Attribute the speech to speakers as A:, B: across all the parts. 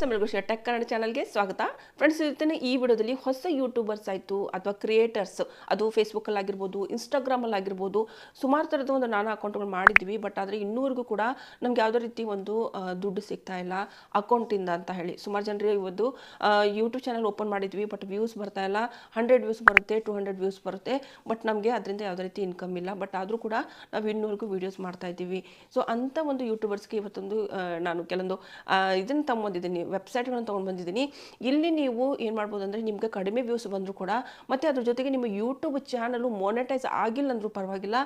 A: Sameer tech Kannada ಚಾನಲ್ಗೆ ಸ್ವಾಗತ. Friends ಜೊತೆ ಈ ವಿಡಿಯೋದಲ್ಲಿ ಹೊಸ ಯೂಟ್ಯೂಬರ್ಸ್ ಆಯಿತು, ಅಥವಾ ಕ್ರಿಯೇಟರ್ಸ್ ಅದು ಫೇಸ್ಬುಕ್ಕಲ್ಲಿ ಆಗಿರ್ಬೋದು ಇನ್ಸ್ಟಾಗ್ರಾಮಲ್ಲಿ ಆಗಿರ್ಬೋದು ಸುಮಾರು ಥರದ ಒಂದು ನಾನಾ ಅಕೌಂಟ್ಗಳು ಮಾಡಿದ್ವಿ. ಬಟ್ ಆದರೆ ಇನ್ನೂರಿಗೂ ಕೂಡ ನಮ್ಗೆ ಯಾವುದೇ ರೀತಿ ಒಂದು ದುಡ್ಡು ಸಿಗ್ತಾ ಇಲ್ಲ ಅಕೌಂಟಿಂದ ಅಂತ ಹೇಳಿ. ಸುಮಾರು ಜನರಿಗೆ ಇವತ್ತು ಯೂಟ್ಯೂಬ್ ಚಾನಲ್ ಓಪನ್ ಮಾಡಿದ್ವಿ ಬಟ್ ವ್ಯೂಸ್ ಬರ್ತಾ ಇಲ್ಲ. ಹಂಡ್ರೆಡ್ ವ್ಯೂಸ್ ಬರುತ್ತೆ ಟು ಹಂಡ್ರೆಡ್ ವ್ಯೂಸ್ ಬರುತ್ತೆ. ಬಟ್ ನಮಗೆ ಅದರಿಂದ ಯಾವುದೇ ರೀತಿ ಇನ್ಕಮ್ ಇಲ್ಲ. ಬಟ್ ಆದರೂ ಕೂಡ ನಾವು ಇನ್ನೂರಿಗೂ ವೀಡಿಯೋಸ್ ಮಾಡ್ತಾ ಇದ್ದೀವಿ. ಸೊ ಅಂಥ ಒಂದು ಯೂಟ್ಯೂಬರ್ಸ್ಗೆ ಇವತ್ತೊಂದು ನಾನು ಕೆಲವೊಂದು ಇದನ್ನು ತಗೊಂಬಂದಿದ್ದೀನಿ ವೆಬ್ಸೈಟ್ಗಳನ್ನು ತೊಗೊಂಡು ಬಂದಿದ್ದೀನಿ. ಇಲ್ಲಿ ನೀವು ಏನು ಮಾಡ್ಬೋದು ಅಂದರೆ ನಿಮಗೆ ಕಡಿಮೆ ವ್ಯೂಸ್ ಬಂದರೂ ಕೂಡ ಮತ್ತು ಅದ್ರ ಜೊತೆಗೆ ನಿಮ್ಮ ಯೂಟ್ಯೂಬ್ ಚಾನಲು ಮೊನೆಟೈಸ್ ಆಗಿಲ್ಲ ಅಂದರೂ ಪರವಾಗಿಲ್ಲ,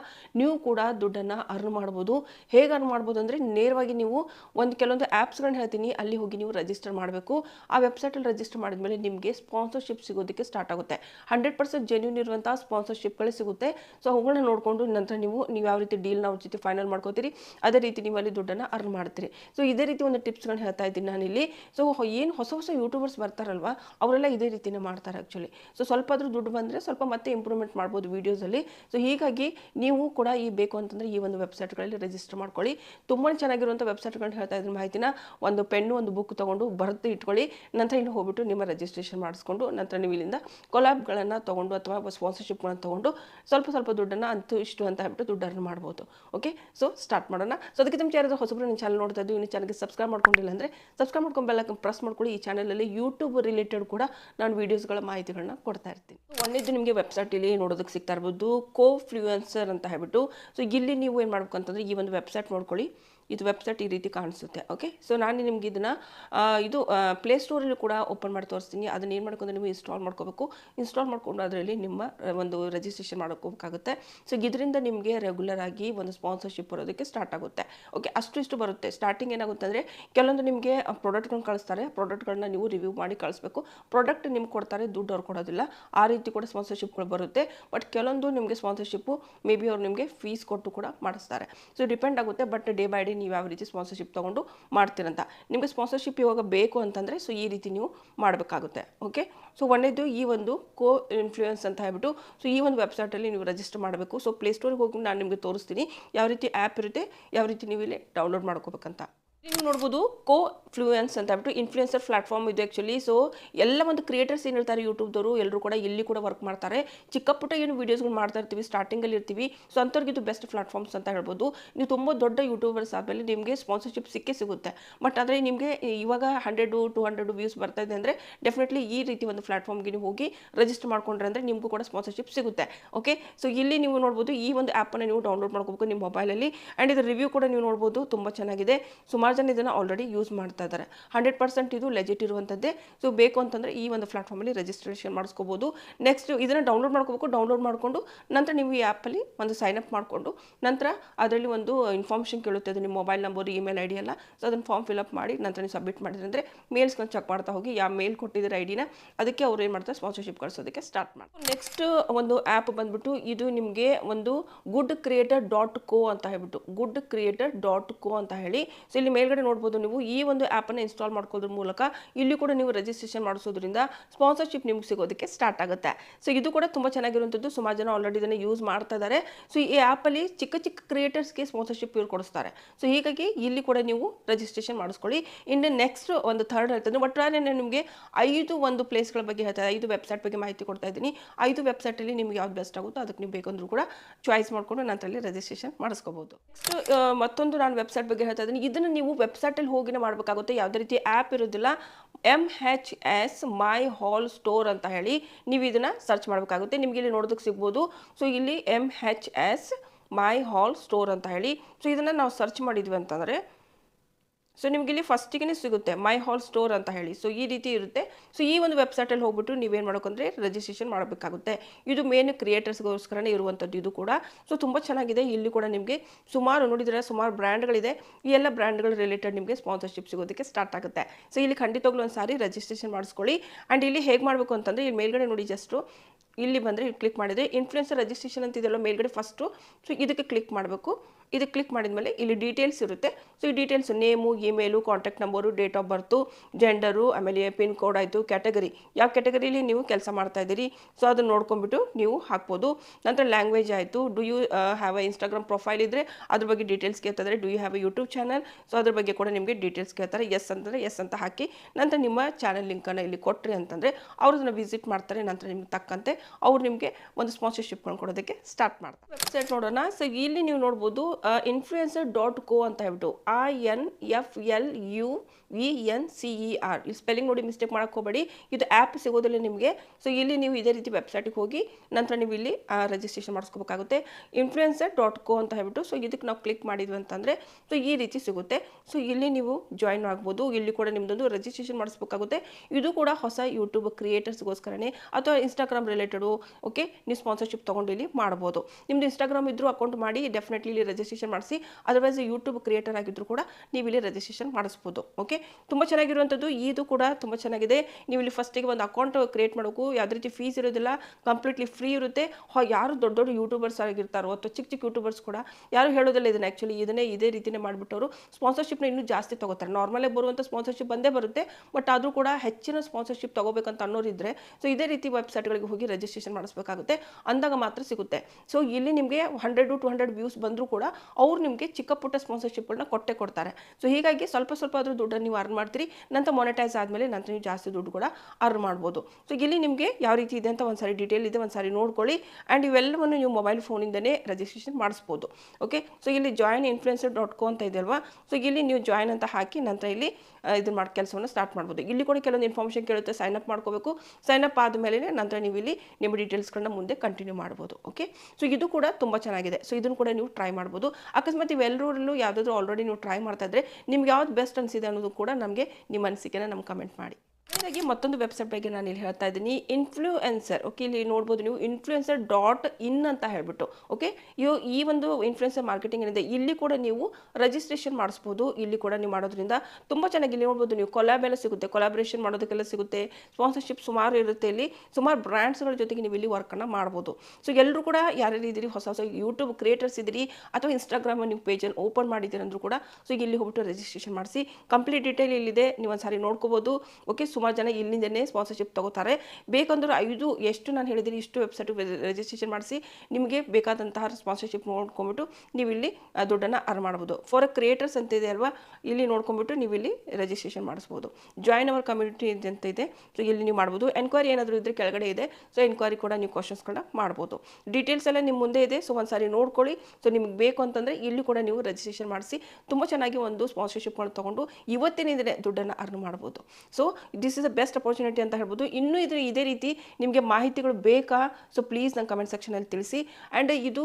A: ನೀವು ಕೂಡ ದುಡ್ಡನ್ನು ಅರ್ನ್ ಮಾಡ್ಬೋದು. ಹೇಗೆ ಅರ್ನ್ ಮಾಡ್ಬೋದು ಅಂದರೆ ನೇರವಾಗಿ ನೀವು ಒಂದು ಕೆಲವೊಂದು ಆ್ಯಪ್ಸ್ಗಳನ್ನ ಹೇಳ್ತೀನಿ, ಅಲ್ಲಿ ಹೋಗಿ ನೀವು ರಿಜಿಸ್ಟರ್ ಮಾಡಬೇಕು. ಆ ವೆಬ್ಸೈಟಲ್ಲಿ ರಿಜಿಸ್ಟರ್ ಮಾಡಿದ್ಮೇಲೆ ನಿಮಗೆ ಸ್ಪಾನ್ಸರ್ಶಿಪ್ ಸಿಗೋದಕ್ಕೆ ಸ್ಟಾರ್ಟ್ ಆಗುತ್ತೆ. ಹಂಡ್ರೆಡ್ ಪರ್ಸೆಂಟ್ ಜೆನ್ಯೂನ್ ಇರುವಂಥ ಸ್ಪಾನ್ಸರ್ಶಿಪ್ಗಳೇ ಸಿಗುತ್ತೆ. ಸೊ ಅವುಗಳನ್ನ ನೋಡಿಕೊಂಡು ನಂತರ ನೀವು ನೀವು ಯಾವ ರೀತಿ ಡೀಲ್ನ ಅವ್ರ ಜೊತೆ ಫೈನಲ್ ಮಾಡ್ಕೋತೀರಿ, ಅದೇ ರೀತಿ ನೀವು ಅಲ್ಲಿ ದುಡ್ಡನ್ನು ಅರ್ನ್ ಮಾಡ್ತೀರಿ. ಸೊ ಇದೇ ರೀತಿ ಒಂದು ಟಿಪ್ಸ್ಗಳನ್ನ ಹೇಳ್ತಾ ಇದ್ದೀನಿ ನಾನಿಲ್ಲಿ. ಸೊ ಏನು ಹೊಸ ಹೊಸ ಯೂಟ್ಯೂಬರ್ಸ್ ಬರ್ತಾರಲ್ವ, ಅವರೆಲ್ಲ ಇದೇ ರೀತಿನೇ ಮಾಡ್ತಾರೆ ಆ್ಯಕ್ಚುಲಿ ಸೊ ಸ್ವಲ್ಪ ಆದರೂ ದುಡ್ಡು ಬಂದರೆ ಸ್ವಲ್ಪ ಮತ್ತೆ ಇಂಪ್ರೂವ್ಮೆಂಟ್ ಮಾಡ್ಬೋದು ವೀಡಿಯೋಸಲ್ಲಿ ಸೊ ಹೀಗಾಗಿ ನೀವು ಕೂಡ ಈ ಬೇಕು ಅಂತಂದರೆ ಈ ಒಂದು ವೆಬ್ಸೈಟ್ಗಳಲ್ಲಿ ರಿಜಿಸ್ಟರ್ ಮಾಡ್ಕೊಳ್ಳಿ. ತುಂಬ ಚೆನ್ನಾಗಿರುವಂಥ ವೆಬ್ಸೈಟ್ಗಳನ್ನ ಹೇಳ್ತಾ ಇದ್ದೀನಿ ಮಾಹಿತಿನ, ಒಂದು ಪೆನ್ನು, ಒಂದು ಬುಕ್ ತೊಗೊಂಡು ಬರೆದು ಇಟ್ಕೊಳ್ಳಿ. ನಂತರ ಇಲ್ಲಿ ಹೋಗ್ಬಿಟ್ಟು ನಿಮ್ಮ ರಿಜಿಸ್ಟ್ರೇಷನ್ ಮಾಡಿಸ್ಕೊಂಡು ನಂತರ ನೀವು ಇಲ್ಲಿಂದ ಕೊಲಾಬ್ಗಳನ್ನು ತೊಗೊಂಡು ಅಥವಾ ಸ್ಪಾನ್ಸರ್ಶಿಪ್ಗಳನ್ನು ತೊಗೊಂಡು ಸ್ವಲ್ಪ ಸ್ವಲ್ಪ ದುಡ್ಡನ್ನು ಅಂತೂ ಇಷ್ಟು ಅಂತ ಹೇಳ್ಬಿಟ್ಟು ದುಡ್ಡು ಅರ್ನ್ ಮಾಡ್ಬೋದು. ಓಕೆ ಸೊ ಸ್ಟಾರ್ಟ್ ಮಾಡೋಣ. ಸೊ ಅದಕ್ಕೆ ನಿಮ್ಮ ಯಾರಾದರೂ ಹೊಸಬ್ರು ನಿಮ್ಮ ಚಾನಲ್ ನೋಡ್ತಾ ಇದ್ದೀವಿ ಇನ್ನು ಚಾನಲ್ಗೆ ಸಬ್ಸ್ಕ್ರೈಬ್ ಮಾಡ್ಕೊಂಡಿಲ್ಲ ಅಂದರೆ ಸಬ್ಸ್ಕ್ರೈಬ್ ಮಾಡ್ಕೊಂಡು ಬೆಲ್ಲ ಪ್ರೆಸ್ ಮಾಡ್ಕೊಳ್ಳಿ. ಈ ಚಾನಲಲ್ಲಿ ಯೂಟ್ಯೂಬ್ ರಿಲೇಟೆಡ್ ಕೂಡ ನಾನು ವೀಡಿಯೋಸ್ಗಳ ಮಾಹಿತಿಗಳನ್ನ ಕೊಡ್ತಾ ಇರ್ತೀನಿ. ಒಂದೇದು ನಿಮಗೆ ವೆಬ್ಸೈಟ್ ಇಲ್ಲಿ ನೋಡೋದಕ್ಕೆ ಸಿಗ್ತಾ ಇರ್ಬೋದು. ಕೋ ಫ್ಲೂಯನ್ಸರ್ ಅಂತ ಹೇಳ್ಬಿಟ್ಟು. ಸೊ ಇಲ್ಲಿ ನೀವು ಏನು ಮಾಡ್ಬೇಕಂತಂದ್ರೆ ಈ ಒಂದು ವೆಬ್ಸೈಟ್ ನೋಡ್ಕೊಳ್ಳಿ. ಇದು ವೆಬ್ಸೈಟ್ ಈ ರೀತಿ ಕಾಣಿಸುತ್ತೆ ಓಕೆ ಸೊ ನಾನು ನಿಮ್ಗೆ ಇದನ್ನು ಇದು ಪ್ಲೇ ಸ್ಟೋರಲ್ಲಿ ಕೂಡ ಓಪನ್ ಮಾಡಿ ತೋರಿಸ್ತೀನಿ. ಅದನ್ನ ಏನು ಮಾಡ್ಕೊಂಡು ನೀವು ಇನ್ಸ್ಟಾಲ್ ಮಾಡ್ಕೋಬೇಕು. ಇನ್ಸ್ಟಾಲ್ ಮಾಡಿಕೊಂಡು ಅದರಲ್ಲಿ ನಿಮ್ಮ ಒಂದು ರಿಜಿಸ್ಟ್ರೇಷನ್ ಮಾಡ್ಕೋಬೇಕಾಗುತ್ತೆ ಸೊ ಇದರಿಂದ ನಿಮಗೆ ರೆಗ್ಯುಲರ್ ಆಗಿ ಒಂದು ಸ್ಪಾನ್ಸರ್ಶಿಪ್ ಬರೋದಕ್ಕೆ ಸ್ಟಾರ್ಟ್ ಆಗುತ್ತೆ ಓಕೆ ಅಷ್ಟು ಇಷ್ಟು ಬರುತ್ತೆ. ಸ್ಟಾರ್ಟಿಂಗ್ ಏನಾಗುತ್ತೆ ಅಂದರೆ ಕೆಲವೊಂದು ನಿಮಗೆ ಪ್ರಾಡಕ್ಟ್ಗಳನ್ನ ಕಳಿಸ್ತಾರೆ. ಪ್ರಾಡಕ್ಟ್ಗಳನ್ನ ನೀವು ರಿವ್ಯೂ ಮಾಡಿ ಕಳಿಸ್ಬೇಕು. ಪ್ರಾಡಕ್ಟ್ ನಿಮ್ಗೆ ಕೊಡ್ತಾರೆ, ದುಡ್ಡು ಅವ್ರು ಕೊಡೋದಿಲ್ಲ. ಆ ರೀತಿ ಕೂಡ ಸ್ಪಾನ್ಸರ್ಶಿಪ್ಗಳು ಬರುತ್ತೆ. ಬಟ್ ಕೆಲವೊಂದು ನಿಮಗೆ ಸ್ಪಾನ್ಸರ್ಶಿಪ್ಪು ಮೇ ಬಿ ಅವ್ರು ನಿಮಗೆ ಫೀಸ್ ಕೊಟ್ಟು ಕೂಡ ಮಾಡಿಸ್ತಾರೆ. ಸೊ ಡಿಪೆಂಡ್ ಆಗುತ್ತೆ ಬಟ್ ಡೇ ಬೈ ಡೇ ನೀವು ಯಾವ ರೀತಿ ಸ್ಪಾನ್ಸರ್ಶಿಪ್ ತೊಗೊಂಡು ಮಾಡ್ತೀರಂತ. ನಿಮಗೆ ಸ್ಪಾನ್ಸರ್ಶಿಪ್ ಇವಾಗ ಬೇಕು ಅಂತಂದರೆ ಸೊ ಈ ರೀತಿ ನೀವು ಮಾಡಬೇಕಾಗುತ್ತೆ. ಓಕೆ ಸೊ ಒಂದೇದು ಈ ಒಂದು ಕೋ ಇನ್ಫ್ಲೂಯೆನ್ಸ್ ಅಂತ ಹೇಳ್ಬಿಟ್ಟು ಸೊ ಈ ಒಂದು ವೆಬ್ಸೈಟಲ್ಲಿ ನೀವು ರಿಜಿಸ್ಟರ್ ಮಾಡಬೇಕು. ಸೊ ಪ್ಲೇಸ್ಟೋರಿಗೆ ಹೋಗಿ ನಾನು ನಿಮಗೆ ತೋರಿಸ್ತೀನಿ. ಯಾವ ರೀತಿ ಆ್ಯಪ್ ಇರುತ್ತೆ, ಯಾವ ರೀತಿ ನೀವು ಇಲ್ಲಿ ಡೌನ್ಲೋಡ್ ಮಾಡ್ಕೋಬೇಕಂತ. ನೀವು ನೋಡ್ಬೋದು ಕೋ ಫ್ಲೂಯೆನ್ಸ್ ಅಂತ ಹೇಳ್ಬಿಟ್ಟು ಇನ್ಫ್ಲೂಯೆನ್ಸರ್ ಪ್ಲಾಟ್ಫಾರ್ಮ್ ಇದು ಆ್ಯಕ್ಚುಲಿ ಸೊ ಎಲ್ಲ ಒಂದು ಕ್ರಿಯೇಟರ್ಸ್ ಏನು ಹೇಳ್ತಾರೆ ಯೂಟ್ಯೂಬ್ದವರು ಎಲ್ಲರೂ ಕೂಡ ಇಲ್ಲಿ ಕೂಡ ವರ್ಕ್ ಮಾಡ್ತಾರೆ. ಚಿಕ್ಕ ಪುಟ್ಟ ಏನು ವೀಡಿಯೋಸ್ಗಳು ಮಾಡ್ತಾ ಇರ್ತೀವಿ ಸ್ಟಾರ್ಟಿಂಗಲ್ಲಿ ಇರ್ತೀವಿ. ಸೊ ಅಂಥವ್ರಿಗೆ ಇದು ಬೆಸ್ಟ್ ಪ್ಲಾಟ್ಫಾರ್ಮ್ಸ್ ಅಂತ ಹೇಳ್ಬೋದು. ನೀವು ತುಂಬ ದೊಡ್ಡ ಯೂಟ್ಯೂಬರ್ಸ್ ಆದಮೇಲೆ ನಿಮಗೆ ಸ್ಪಾನ್ಸರ್ಶಿಪ್ ಸಿಕ್ಕೇ ಸಿಗುತ್ತೆ. ಬಟ್ ಆದರೆ ನಿಮಗೆ ಇವಾಗ ಹಂಡ್ರೆಡು ಟು ಹಂಡ್ರೆಡು ವ್ಯೂಸ್ ಬರ್ತಾ ಇದೆ ಅಂದರೆ ಡೆಫಿನೆಟ್ಲಿ ಈ ರೀತಿ ಒಂದು ಪ್ಲಾಟ್ಫಾರ್ಮ್ಗೆ ನೀವು ಹೋಗಿ ರಿಜಿಸ್ಟರ್ ಮಾಡ್ಕೊಂಡ್ರೆ ಅಂದರೆ ನಿಮಗೂ ಕೂಡ ಸ್ಪಾನ್ಸರ್ಶಿಪ್ ಸಿಗುತ್ತೆ. ಓಕೆ ಸೊ ಇಲ್ಲಿ ನೀವು ನೋಡ್ಬೋದು ಈ ಒಂದು ಆ್ಯಪನ್ನು ನೀವು ಡೌನ್ಲೋಡ್ ಮಾಡ್ಕೋಬೇಕು ನಿಮ್ಮ ಮೊಬೈಲಲ್ಲಿ ಆ್ಯಂಡ್ ಇದರ ರಿವ್ಯೂ ಕೂಡ ನೀವು ನೋಡ್ಬೋದು, ತುಂಬ ಚೆನ್ನಾಗಿದೆ. ಸುಮಾರು ಜನ ಇದನ್ನು ಆಲ್ರೆಡಿ ಯೂಸ್ ಮಾಡ್ತಾ ಇದ್ದಾರೆ ಹಂಡ್ರೆಡ್ ಪರ್ಸೆಂಟ್ ಇದು ಲೆಜಿಟ್ ಇರುವಂಥದ್ದೇ ಸೊ ಬೇಕು ಅಂತಂದರೆ ಈ ಒಂದು ಪ್ಲಾಟ್ಫಾರ್ಮಲ್ಲಿ ರಿಜಿಸ್ಟ್ರೇಷನ್ ಮಾಡಿಸ್ಕೋಬೋದು. ನೆಕ್ಸ್ಟ್ ಇದನ್ನು ಡೌನ್ಲೋಡ್ ಮಾಡ್ಕೋಬೇಕು. ಡೌನ್ಲೋಡ್ ಮಾಡಿಕೊಂಡು ನಂತರ ನೀವು ಈ ಆ್ಯಪಲ್ಲಿ ಒಂದು ಸೈನ್ ಅಪ್ ಮಾಡಿಕೊಂಡು ನಂತರ ಅದರಲ್ಲಿ ಒಂದು ಇನ್ಫಾರ್ಮೇಷನ್ ಕೇಳುತ್ತೆ. ಅದು ನಿಮ್ಮ mobile number email I D ಎಲ್ಲ. ಸೊ ಅದನ್ನು ಫಾರ್ಮ್ ಫಿಲಪ್ ಮಾಡಿ ನಂತರ ನೀವು ಸಬ್ಮಿಟ್ ಮಾಡಿದ್ರೆ ಅಂದರೆ ಮೇಲ್ಸ್ಕೊಂಡು ಚೆಕ್ ಮಾಡ್ತಾ ಹೋಗಿ ಯಾವ ಮೇಲ್ ಕೊಟ್ಟಿದ್ದಾರೆ ಐ ಡಿನ ಅದಕ್ಕೆ ಅವ್ರು ಏನು ಮಾಡ್ತಾರೆ ಸ್ಪಾನ್ಸರ್ಶಿಪ್ ಕಳಿಸೋದಕ್ಕೆ ಸ್ಟಾರ್ಟ್ ಮಾಡ್ತಾರೆ. ನೆಕ್ಸ್ಟ್ ಒಂದು ಆ್ಯಪ್ ಬಂದ್ಬಿಟ್ಟು ಇದು ನಿಮಗೆ ಒಂದು ಗುಡ್ ಕ್ರಿಯೇಟರ್ ಡಾಟ್ ಕೋ ಅಂತ ಹೇಳ್ಬಿಟ್ಟು. ಗುಡ್ ಕ್ರಿಯೇಟರ್ ಡಾಟ್ ಕೋ ಅಂತ ಹೇಳಿ. ಸೊ ಇಲ್ಲಿ ಮೇಲ್ಗಡೆ ನೋಡ್ಬೋದು ನೀವು ಈ ಒಂದು ಆ್ಯಪನ್ನು ಇನ್ಸ್ಟಾಲ್ ಮಾಡ್ಕೋದ್ರ ಮೂಲಕ ಇಲ್ಲಿ ಕೂಡ ನೀವು ರಿಜಿಸ್ಟ್ರೇಷನ್ ಮಾಡಿಸೋದ್ರಿಂದ ಸ್ಪಾನ್ಸರ್ಶಿಪ್ ನಿಮ್ಗೆ ಸಿಗೋದಕ್ಕೆ ಸ್ಟಾರ್ಟ್ ಆಗುತ್ತೆ. ಸೊ ಇದು ಕೂಡ ತುಂಬ ಚೆನ್ನಾಗಿರುವಂಥದ್ದು. ಸುಮಾರು ಜನ ಆಲ್ರೆಡಿ ಇದನ್ನು ಯೂಸ್ ಮಾಡ್ತಾ ಇದ್ದಾರೆ ಸೊ ಈ ಆ್ಯಪಲ್ಲಿ ಚಿಕ್ಕ ಚಿಕ್ಕ ಕ್ರಿಯೇಟರ್ಸ್ಗೆ ಸ್ಪಾನ್ಸರ್ಶಿಪ್ ಇವ್ರು ಕೊಡಿಸ್ತಾರೆ. ಸೊ ಹೀಗಾಗಿ ಇಲ್ಲಿ ಕೂಡ ನೀವು ರಿಜಿಸ್ಟ್ರೇಷನ್ ಮಾಡಿಸ್ಕೊಳ್ಳಿ. ಇನ್ನು ನೆಕ್ಸ್ಟ್ ಒಂದು ಥರ್ಡ್ ಹೇಳ್ತೇನೆ ಒಟ್ಟಾರೆ ನಾನು ನಿಮಗೆ ಐದು ಒಂದು ಪ್ಲೇಸ್ಗಳ ಬಗ್ಗೆ ಹೇಳ್ತಾ ಐದು ವೆಬ್ಸೈಟ್ ಬಗ್ಗೆ ಮಾಹಿತಿ ಕೊಡ್ತಾ ಇದ್ದೀನಿ. ಐದು ವೆಬ್ಸೈಟಲ್ಲಿ ನಿಮ್ಗೆ ಯಾವ್ದು ಬೆಸ್ಟ್ ಆಗುತ್ತೋ ಅದಕ್ಕೆ ನೀವು ಬೇಕಂದ್ರೂ ಕೂಡ ಚಾಯ್ಸ್ ಮಾಡಿಕೊಂಡು ನಂತರಲ್ಲಿ ರಿಜಿಸ್ಟ್ರೇಷನ್ ಮಾಡಿಸ್ಕೋಬೋದು. ನೆಕ್ಸ್ಟ್ ಮತ್ತೊಂದು ನಾನು ವೆಬ್ಸೈಟ್ ಬಗ್ಗೆ ಹೇಳ್ತಾ ಇದ್ದೀನಿ. ಇದನ್ನು ನೀವು ವೆಬ್ಸೈಟಲ್ಲಿ ಹೋಗಿನೇ ಮಾಡಬೇಕಾಗುತ್ತೆ. ಯಾವುದೇ ರೀತಿ ಆ್ಯಪ್ ಇರೋದಿಲ್ಲ. M H S my hall store ಅಂತ ಹೇಳಿ ನೀವು ಇದನ್ನು ಸರ್ಚ್ ಮಾಡಬೇಕಾಗುತ್ತೆ. ನಿಮಗೆ ಇಲ್ಲಿ ನೋಡೋದಕ್ಕೆ ಸಿಗ್ಬೋದು. ಸೊ ಇಲ್ಲಿ M H S my hall store ಅಂತ ಹೇಳಿ. ಸೊ ಇದನ್ನು ನಾವು ಸರ್ಚ್ ಮಾಡಿದ್ವಿ ಅಂತಂದರೆ ಸೊ ನಿಮ್ಗೆ ಇಲ್ಲಿ ಫಸ್ಟಿಗೆ ಸಿಗುತ್ತೆ ಮೈ ಹಾಲ್ ಸ್ಟೋರ್ ಅಂತ ಹೇಳಿ. ಸೊ ಈ ರೀತಿ ಇರುತ್ತೆ. ಸೊ ಈ ಒಂದು ವೆಬ್ಸೈಟಲ್ಲಿ ಹೋಗ್ಬಿಟ್ಟು ನೀವೇನು ಮಾಡ್ಬೇಕಂದ್ರೆ ರಿಜಿಸ್ಟ್ರೇಷನ್ ಮಾಡಬೇಕಾಗುತ್ತೆ. ಇದು ಮೇನ್ ಕ್ರಿಯೇಟರ್ಸ್ಗೋಸ್ಕರನೇ ಇರುವಂಥದ್ದು ಇದು ಕೂಡ. ಸೊ ತುಂಬ ಚೆನ್ನಾಗಿದೆ. ಇಲ್ಲಿ ಕೂಡ ನಿಮಗೆ ಸುಮಾರು ನೋಡಿದರೆ ಸುಮಾರು ಬ್ರ್ಯಾಂಡ್ಗಳಿದೆ ಈ ಎಲ್ಲ ಬ್ರ್ಯಾಂಡ್ಗಳ ರಿಲೇಟೆಡ್ ನಿಮಗೆ ಸ್ಪಾನ್ಸರ್ಶಿಪ್ ಸಿಗೋದಕ್ಕೆ ಸ್ಟಾರ್ಟ್ ಆಗುತ್ತೆ. ಸೊ ಇಲ್ಲಿ ಖಂಡಿತವಾಗ್ಲೂ ಒಂದು ಸಾರಿ ರಿಜಿಸ್ಟ್ರೇಷನ್ ಮಾಡಿಸ್ಕೊಳ್ಳಿ. ಆ್ಯಂಡ್ ಇಲ್ಲಿ ಹೇಗೆ ಮಾಡಬೇಕು ಅಂತಂದರೆ, ಇಲ್ಲಿ ಮೇಲ್ಗಡೆ ನೋಡಿ ಜಸ್ಟು ಇಲ್ಲಿ ಬಂದರೆ ಕ್ಲಿಕ್ ಮಾಡಿದರೆ ಇನ್ಫ್ಲುಯೆನ್ಸರ್ ರಿಜಿಸ್ಟ್ರೇಷನ್ ಅಂತ ಇದೆಲ್ಲ ಮೇಲ್ಗಡೆ ಫಸ್ಟು ಸೊ ಇದಕ್ಕೆ ಕ್ಲಿಕ್ ಮಾಡಬೇಕು. ಇದು ಕ್ಲಿಕ್ ಮಾಡಿದ ಮೇಲೆ ಇಲ್ಲಿ ಡೀಟೇಲ್ಸ್ ಇರುತ್ತೆ. ಸೊ ಈ details name email contact number date of birth gender ಆಮೇಲೆ ಪಿನ್ ಕೋಡ್ ಆಯಿತು ಕ್ಯಾಟಗರಿ ಯಾವ ಕ್ಯಾಟಗರಿಲಿ ನೀವು ಕೆಲಸ ಮಾಡ್ತಾ ಇದ್ದೀರಿ? ಸೊ ಅದನ್ನು ನೋಡ್ಕೊಂಡ್ಬಿಟ್ಟು ನೀವು ಹಾಕ್ಬೋದು. ನಂತರ ಲ್ಯಾಂಗ್ವೇಜ್ ಆಯಿತು. Do you have a Instagram profile ಇದ್ದರೆ ಅದ್ರ ಬಗ್ಗೆ ಡೀಟೇಲ್ಸ್ ಕೇಳ್ತಾರೆ. Do you have a YouTube channel so ಅದ್ರ ಬಗ್ಗೆ ಕೂಡ ನಿಮಗೆ ಡೀಟೇಲ್ಸ್ ಕೇಳ್ತಾರೆ. ಎಸ್ ಅಂತಂದರೆ ಎಸ್ ಅಂತ ಹಾಕಿ. ನಂತರ ನಿಮ್ಮ ಚಾನಲ್ ಲಿಂಕನ್ನು ಇಲ್ಲಿ ಕೊಟ್ಟರೆ ಅಂತಂದರೆ ಅವ್ರನ್ನ ವಿಸಿಟ್ ಮಾಡ್ತಾರೆ. ನಂತರ ನಿಮ್ಗೆ ತಕ್ಕಂತೆ ಅವ್ರು ನಿಮಗೆ ಒಂದು ಸ್ಪಾನ್ಸರ್ಶಿಪ್ ಕೊಡೋದಕ್ಕೆ ಸ್ಟಾರ್ಟ್ ಮಾಡ್ತಾರೆ. ವೆಬ್ಸೈಟ್ ನೋಡೋಣ. ಸೊ ಇಲ್ಲಿ ನೀವು ನೋಡ್ಬೋದು ಇನ್ಫ್ಲೂಯೆನ್ಸರ್ ಡಾಟ್ ಕೋ ಅಂತ ಹೇಳ್ಬಿಟ್ಟು ಆ N F L U V N C E R ಇಲ್ಲಿ ಸ್ಪೆಲ್ಲಿಂಗ್ ನೋಡಿ ಮಿಸ್ಟೇಕ್ ಹೋಗಬೇಡಿ. ಇದು ಆ್ಯಪ್ ಸಿಗೋದಿಲ್ಲ ನಿಮಗೆ. ಸೊ ಇಲ್ಲಿ ನೀವು ಇದೇ ರೀತಿ ವೆಬ್ಸೈಟಿಗೆ ಹೋಗಿ, ನಂತರ ನೀವು ಇಲ್ಲಿ ರಿಜಿಸ್ಟ್ರೇಷನ್ ಮಾಡಿಸ್ಕೋಬೇಕಾಗುತ್ತೆ. ಇನ್ಫ್ಲೂಯೆನ್ಸರ್ ಡಾಟ್ ಕೋ ಅಂತ ಹೇಳ್ಬಿಟ್ಟು ಸೊ ಇದಕ್ಕೆ ನಾವು ಕ್ಲಿಕ್ ಮಾಡಿದ್ವಿ ಅಂತಂದರೆ ಸೊ ಈ ರೀತಿ ಸಿಗುತ್ತೆ. ಸೊ ಇಲ್ಲಿ ನೀವು ಜಾಯಿನ್ ಆಗ್ಬೋದು. ಇಲ್ಲಿ ಕೂಡ ನಿಮ್ಮದೊಂದು ರಿಜಿಸ್ಟ್ರೇಷನ್ ಮಾಡಿಸ್ಬೇಕಾಗುತ್ತೆ. ಇದು ಕೂಡ ಹೊಸ ಯೂಟ್ಯೂಬ್ ಕ್ರಿಯೇಟರ್ಸ್ಗೋಸ್ಕರನೇ ಅಥವಾ ಇನ್ಸ್ಟಾಗ್ರಾಮ್ ರಿಲೇಟೆಡು ಓಕೆ ನೀವು ಸ್ಪಾನ್ಸರ್ಶಿಪ್ ತೊಗೊಂಡು ಇಲ್ಲಿ ಮಾಡ್ಬೋದು. ನಿಮ್ಮದು ಇನ್ಸ್ಟಾಗ್ರಾಮ್ ಇದ್ರೂ ಅಕೌಂಟ್ ಮಾಡಿ ಡೆಫಿನೆಟ್ಲಿ ಇಲ್ಲಿ ರಿಜಿಸ್ಟ್ರೇಷನ್ ಮಾಡಿಸಿ ಅದರ್ವೈಸ್ ಯೂಟ್ಯೂಬ್ ಕ್ರಿಯೇಟರ್ ಆಗಿದ್ರು ಕೂಡ ನೀವು ಇಲ್ಲಿ ರಿಜಿಸ್ಟ್ರೇಷನ್ ಮಾಡಿಸ್ಬೋದು ಓಕೆ ತುಂಬ ಚೆನ್ನಾಗಿರುವಂಥದ್ದು ಇದು ಕೂಡ ತುಂಬ ಚೆನ್ನಾಗಿದೆ. ನೀವು ಇಲ್ಲಿ ಫಸ್ಟಿಗೆ ಒಂದು ಅಕೌಂಟ್ ಕ್ರಿಯೇಟ್ ಮಾಡೋಕ್ಕೂ ಯಾವುದೇ ರೀತಿ ಫೀಸ್ ಇರೋದಿಲ್ಲ ಕಂಪ್ಲೀಟ್ಲಿ ಫ್ರೀ ಇರುತ್ತೆ. ಯಾರು ದೊಡ್ಡ ದೊಡ್ಡ ಯೂಟ್ಯೂಬರ್ಸ್ ಆಗಿರ್ತಾರೋ, ಅಥವಾ ಚಿಕ್ಕ ಚಿಕ್ಕ ಯೂಟ್ಯೂಬರ್ಸ್ ಕೂಡ, ಯಾರು ಹೇಳೋದಿಲ್ಲ ಇದನ್ನು ಆ್ಯಕ್ಚುಲಿ ಇದನ್ನೇ ಇದೇ ರೀತಿನೇ ಮಾಡಿಬಿಟ್ಟವರು ಸ್ಪಾನ್ಸರ್ಶಿಪ್ನ ಇನ್ನೂ ಜಾಸ್ತಿ ತಗೋತಾರೆ. ನಾರ್ಮಲಾಗಿ ಬರುವಂಥ ಸ್ಪಾನ್ಸರ್ಶಿಪ್ ಬಂದೇ ಬರುತ್ತೆ ಬಟ್ ಆದರೂ ಕೂಡ ಹೆಚ್ಚಿನ ಸ್ಪಾನ್ಸರ್ಶಿಪ್ ತೊಗೋಬೇಕಂತ ಅನ್ನೋರು ಇದ್ದರೆ ಸೊ ಇದೇ ರೀತಿ ವೆಬ್ಸೈಟ್ಗಳಿಗೆ ಹೋಗಿ ರಿಜಿಸ್ಟ್ರೇಷನ್ ಮಾಡಿಸ್ಬೇಕಾಗುತ್ತೆ. ಅಂದಾಗ ಮಾತ್ರ ಸಿಗುತ್ತೆ. ಸೊ ಇಲ್ಲಿ ನಿಮಗೆ ಹಂಡ್ರೆಡ್ ಟು ಹಂಡ್ರೆಡ್ ವ್ಯೂಸ್ ಬಂದರೂ ಕೂಡ ಅವ್ರು ನಿಮಗೆ ಚಿಕ್ಕ ಪುಟ್ಟ ಸ್ಪಾನ್ಸರ್ಶಿಪ್ಗಳನ್ನ ಕೊಟ್ಟೆ ಕೊಡ್ತಾರೆ. ಸೊ ಹೀಗಾಗಿ ಸ್ವಲ್ಪ ಸ್ವಲ್ಪ ಆದರೂ ದುಡ್ಡನ್ನು ನೀವು ಅರ್ನ್ ಮಾಡ್ತೀರಿ. ನಂತರ ಮೊನಿಟೈಸ್ ಆದಮೇಲೆ ನಂತರ ನೀವು ಜಾಸ್ತಿ ದುಡ್ಡು ಕೂಡ ಅರ್ನ್ ಮಾಡ್ಬೋದು. ಸೊ ಇಲ್ಲಿ ನಿಮಗೆ ಯಾವ ರೀತಿ ಇದೆ ಅಂತ ಒಂದು ಸಾರಿ ಡೀಟೇಲ್ ಇದೆ ಒಂದು ಸಾರಿ ನೋಡ್ಕೊಳ್ಳಿ. ಆ್ಯಂಡ್ ಇವೆಲ್ಲವನ್ನು ನೀವು ಮೊಬೈಲ್ ಫೋನಿಂದನೇ ರಿಜಿಸ್ಟ್ರೇಷನ್ ಮಾಡಿಸ್ಬೋದು. ಓಕೆ ಸೊ ಇಲ್ಲಿ ಜಾಯಿನ್ ಇನ್ಫ್ಲುಯೆನ್ಸರ್ ಡಾಟ್ ಕೋ ಅಂತ ಇದೆ ಅಲ್ವಾ? ಸೊ ಇಲ್ಲಿ ನೀವು ಜಾಯಿನ್ ಅಂತ ಹಾಕಿ ನಂತರ ಇಲ್ಲಿ ಇದು ಮಾಡಿ, ಕೆಲಸವನ್ನು ಸ್ಟಾರ್ಟ್ ಮಾಡ್ಬೋದು. ಇಲ್ಲಿ ಕೂಡ ಕೆಲವೊಂದು ಇನ್ಫಾರ್ಮೇಷನ್ ಕೇಳುತ್ತೆ ಸೈನ್ ಅಪ್ ಮಾಡ್ಕೋಬೇಕು. ಸೈನ್ ಅಪ್ ಆದಮೇಲೆ ನಂತರ ನೀವು ಇಲ್ಲಿ ನಿಮ್ಮ ಡೀಟೇಲ್ಸ್ಗಳನ್ನ ಮುಂದೆ ಕಂಟಿನ್ಯೂ ಮಾಡ್ಬೋದು. ಓಕೆ ಸೊ ಇದು ಕೂಡ ತುಂಬ ಚೆನ್ನಾಗಿದೆ. ಸೊ ಇದನ್ನು ಕೂಡ ನೀವು ಟ್ರೈ ಮಾಡ್ಬೋದು. ಅಕಸ್ಮಾತ್ ಇವೆಲ್ಲರಲ್ಲೂ ಯಾವುದಾದ್ರೂ ಆಲ್ರೆಡಿ ನೀವು ಟ್ರೈ ಮಾಡ್ತಾ ಇದ್ರೆ ನಿಮ್ಗೆ ಯಾವ್ದು ಬೆಸ್ಟ್ ಅನಿಸಿದೆ ಅನ್ನೋದು ಕೂಡ ನಮಗೆ ನಿಮ್ಮ ಅನಿಸಿಕೆನ ನಮ್ಗೆ ಕಮೆಂಟ್ ಮಾಡಿ. ಹಾಗಾಗಿ ಮತ್ತೊಂದು ವೆಬ್ಸೈಟ್ ಬಗ್ಗೆ ನಾನು ಇಲ್ಲಿ ಹೇಳ್ತಾ ಇದ್ದೀನಿ ಇನ್ಫ್ಲೂಯೆನ್ಸರ್ ಓಕೆ ಇಲ್ಲಿ ನೋಡ್ಬೋದು ನೀವು ಇನ್ಫ್ಲೂಯೆನ್ಸರ್ ಡಾಟ್ ಇನ್ ಅಂತ ಹೇಳ್ಬಿಟ್ಟು. ಓಕೆ ಇವು ಈ ಒಂದು ಇನ್ಫ್ಲೂಯೆನ್ಸರ್ ಮಾರ್ಕೆಟಿಂಗ್ ಏನಿದೆ, ಇಲ್ಲಿ ಕೂಡ ನೀವು ರಿಜಿಸ್ಟ್ರೇಷನ್ ಮಾಡಿಸ್ಬೋದು. ಇಲ್ಲಿ ಕೂಡ ನೀವು ಮಾಡೋದ್ರಿಂದ ತುಂಬ ಚೆನ್ನಾಗಿ ಇಲ್ಲಿ ನೋಡ್ಬೋದು ನೀವು ಕೊಲಾಬ್ ಎಲ್ಲ ಸಿಗುತ್ತೆ. ಕೊಲಾಬ್ರೇಷನ್ ಮಾಡೋದಕ್ಕೆಲ್ಲ ಸಿಗುತ್ತೆ. ಸ್ಪಾನ್ಸರ್ಶಿಪ್ ಸುಮಾರು ಇರುತ್ತೆ ಇಲ್ಲಿ. ಸುಮಾರು ಬ್ರ್ಯಾಂಡ್ಸ್ಗಳ ಜೊತೆಗೆ ನೀವು ಇಲ್ಲಿ ವರ್ಕನ್ನು ಮಾಡ್ಬೋದು. ಸೊ ಎಲ್ಲರೂ ಕೂಡ ಯಾರ್ಯಾರು ಇದ್ದೀರಿ, ಹೊಸ ಹೊಸ ಯೂಟ್ಯೂಬ್ ಕ್ರಿಯೇಟರ್ಸ್ ಇದ್ದೀರಿ, ಅಥವಾ ಇನ್ಸ್ಟಾಗ್ರಾಮ್ ನೀವು ಪೇಜಲ್ಲಿ ಓಪನ್ ಮಾಡಿದ್ದೀರಿ ಅಂದರೂ ಕೂಡ ಸೊ ಇಲ್ಲಿ ಹೋಗ್ಬಿಟ್ಟು ರಿಜಿಸ್ಟ್ರೇಷನ್ ಮಾಡಿಸಿ. ಕಂಪ್ಲೀಟ್ ಡೀಟೇಲ್ ಇಲ್ಲಿದೆ. ನೀವು ಒಂದು ಸಾರಿ ನೋಡ್ಕೋಬೋದು ಓಕೆ ಸುಮಾರು ಜನ ಇಲ್ಲಿಂದನೇ ಸ್ಪಾನ್ಸರ್ಶಿಪ್ ತಗೋತಾರೆ. ಬೇಕಂದ್ರೆ ಐದು ಎಷ್ಟು ನಾನು ಹೇಳಿದ್ದೀನಿ ಇಷ್ಟು ವೆಬ್ಸೈಟ್ ರಿಜಿಸ್ಟ್ರೇಷನ್ ಮಾಡಿಸಿ, ನಿಮಗೆ ಬೇಕಾದಂತಹ ಸ್ಪಾನ್ಸರ್ಶಿಪ್ ನೋಡ್ಕೊಂಬಿಟ್ಟು ನೀವು ಇಲ್ಲಿ ದುಡ್ಡನ್ನು ಅರ್ನ್ ಮಾಡ್ಬೋದು. ಫಾರ್ ಅ ಕ್ರಿಯೇಟರ್ಸ್ ಅಂತ ಇದೆ ಅಲ್ವಾ, ಇಲ್ಲಿ ನೋಡ್ಕೊಂಬಿಟ್ಟು ನೀವು ಇಲ್ಲಿ ರಿಜಿಸ್ಟ್ರೇಷನ್ ಮಾಡಿಸ್ಬೋದು. ಜಾಯಿನ್ ಅವರ್ ಕಮ್ಯುನಿಟಿ ಅಂತ ಇದೆ ಸೊ ಇಲ್ಲಿ ನೀವು ಮಾಡ್ಬೋದು. ಎನ್ಕ್ವೈರಿ ಏನಾದರೂ ಇದ್ದರೆ ಕೆಳಗಡೆ ಇದೆ ಸೊ ಎನ್ಕ್ವೈರಿ ಕೂಡ ನೀವು ಕ್ವಶನ್ಸ್ಗಳನ್ನ ಮಾಡ್ಬೋದು. ಡೀಟೇಲ್ಸ್ ಎಲ್ಲ ನಿಮ್ಮ ಮುಂದೆ ಇದೆ ಸೊ ಒಂದು ಸಾರಿ ನೋಡ್ಕೊಳ್ಳಿ. ಸೊ ನಿಮ್ಗೆ ಬೇಕು ಅಂತಂದರೆ ಇಲ್ಲಿ ಕೂಡ ನೀವು ರಿಜಿಸ್ಟ್ರೇಷನ್ ಮಾಡಿಸಿ. ತುಂಬ ಚೆನ್ನಾಗಿ ಒಂದು ಸ್ಪಾನ್ಸರ್ಶಿಪ್ಗಳನ್ನ ತೊಗೊಂಡು ಇವತ್ತಿನಿಂದಲೇ ದುಡ್ಡನ್ನು ಅರ್ನ್ ಮಾಡ್ಬೋದು. So this is a best opportunity ಅಂತ ಹೇಳ್ಬೋದು. ಇನ್ನೂ ಇದ್ರ ಇದೇ ರೀತಿ ನಿಮಗೆ ಮಾಹಿತಿಗಳು ಬೇಕಾ? ಸೊ ಪ್ಲೀಸ್ ನಂಗೆ ಕಮೆಂಟ್ ಸೆಕ್ಷನಲ್ಲಿ ತಿಳಿಸಿ. ಆ್ಯಂಡ್ ಇದು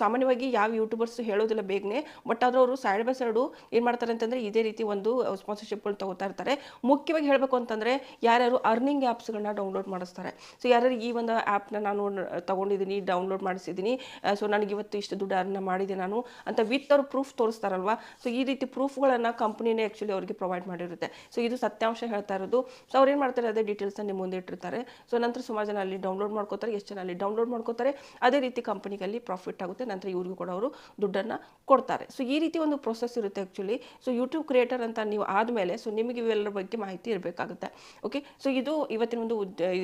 A: ಸಾಮಾನ್ಯವಾಗಿ ಯಾವ ಯೂಟ್ಯೂಬರ್ಸ್ ಹೇಳೋದಿಲ್ಲ ಬೇಗನೆ ಬಟ್ ಆದರೂ ಅವರು ಸೈಡ್ ಬೈ ಸೈಡು ಏನು ಮಾಡ್ತಾರೆ ಅಂತಂದರೆ ಇದೇ ರೀತಿ ಒಂದು ಸ್ಪಾನ್ಸರ್ಶಿಪ್ಗಳು ತಗೋತಾ ಇರ್ತಾರೆ. ಮುಖ್ಯವಾಗಿ ಹೇಳಬೇಕು ಅಂತಂದರೆ ಯಾರ್ಯಾರು ಅರ್ನಿಂಗ್ ಆ್ಯಪ್ಸ್ಗಳನ್ನ ಡೌನ್ಲೋಡ್ ಮಾಡಿಸ್ತಾರೆ. ಸೊ ಯಾರ್ಯಾರು ಈ ಒಂದು ಆ್ಯಪ್ನ ನಾನು ತೊಗೊಂಡಿದ್ದೀನಿ ಡೌನ್ಲೋಡ್ ಮಾಡಿಸಿದ್ದೀನಿ ಸೊ ನನಗೆ ಇವತ್ತು ಇಷ್ಟು ದುಡ್ಡು ಅರ್ನ ಮಾಡಿದೆ ನಾನು ಅಂತ ವಿತ್ ಅವ್ರು ಪ್ರೂಫ್ ತೋರಿಸ್ತಾರಲ್ವಾ? ಸೊ ಈ ರೀತಿ ಪ್ರೂಫ್ಗಳನ್ನು ಕಂಪ್ನಿನೇ ಆ್ಯಕ್ಚುಲಿ ಅವರಿಗೆ ಪ್ರೊವೈಡ್ ಮಾಡಿರುತ್ತೆ. ಸೊ ಇದು ಸತ್ಯಾಂಶ ಹೇಳ್ತಾ ಇರೋದು. ಸೊ ಅವ್ರು ಏನು ಮಾಡ್ತಾರೆ, ಅದೇ ಡೀಟೇಲ್ಸ್ನ ನಿಮ್ಮ ಮುಂದೆ ಇಟ್ಟಿರ್ತಾರೆ. ಸೊ ನಂತರ ಸುಮಾರು ಜನ ಅಲ್ಲಿ ಡೌನ್ಲೋಡ್ ಮಾಡ್ಕೋತಾರೆ, ಎಷ್ಟು ಜನ ಅಲ್ಲಿ ಡೌನ್ಲೋಡ್ ಮಾಡ್ಕೋತಾರೆ, ಅದೇ ರೀತಿ ಕಂಪನಿಗಲ್ಲಿ ಪ್ರಾಫಿಟ್ ಆಗುತ್ತೆ. ನಂತರ ಇವ್ರಿಗೂ ಕೂಡ ಅವರು ದುಡ್ಡನ್ನು ಕೊಡ್ತಾರೆ. ಸೊ ಈ ರೀತಿ ಒಂದು ಪ್ರೊಸೆಸ್ ಇರುತ್ತೆ ಆ್ಯಕ್ಚುಲಿ ಸೊ ಯೂಟ್ಯೂಬ್ ಕ್ರಿಯೇಟರ್ ಅಂತ ನೀವು ಆದಮೇಲೆ ಸೊ ನಿಮಗೆ ಇವೆಲ್ಲರ ಬಗ್ಗೆ ಮಾಹಿತಿ ಇರಬೇಕಾಗುತ್ತೆ. ಓಕೆ ಸೊ ಇದು ಇವತ್ತಿನ ಒಂದು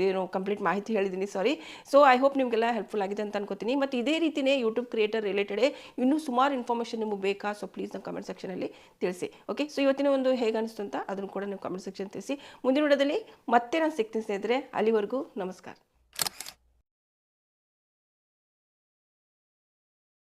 A: ಏನು ಕಂಪ್ಲೀಟ್ ಮಾಹಿತಿ ಹೇಳಿದ್ದೀನಿ ಸಾರಿ ಸೊ ಐ ಹೋಪ್ ನಿಮಗೆಲ್ಲ ಹೆಲ್ಪ್ಫುಲ್ ಆಗಿದೆ ಅಂತ ಅನ್ಕೋತೀನಿ. ಮತ್ತು ಇದೇ ರೀತಿಯೇ ಯೂಟ್ಯೂಬ್ ಕ್ರಿಯೇಟರ್ ರಿಲೇಟೆಡ್ ಇನ್ನೂ ಸುಮಾರು ಇನ್ಫಾರ್ಮೇಷನ್ ನಿಮಗೆ ಬೇಕಾ? ಸೊ ಪ್ಲೀಸ್ ನಮ್ಮ ಕಮೆಂಟ್ ಸೆಕ್ಷನಲ್ಲಿ ತಿಳಿಸಿ. ಓಕೆ ಸೊ ಇವತ್ತಿನ ಒಂದು ಹೇಗೆ ಅನಿಸ್ತು ಅಂತ ಅದನ್ನು ಕೂಡ ನೀವು ಕಮೆಂಟ್ ಸೆಕ್ಷನ್ ತಿಳಿಸಿ. ಮುಂದಿನ ವಿಡಿಯೋದಲ್ಲಿ ಮತ್ತೆ ನಾನು ಸಿಗ್ತೀನಿ ಸ್ನೇಹಿತರೆ ಅಲ್ಲಿವರೆಗೂ ನಮಸ್ಕಾರ.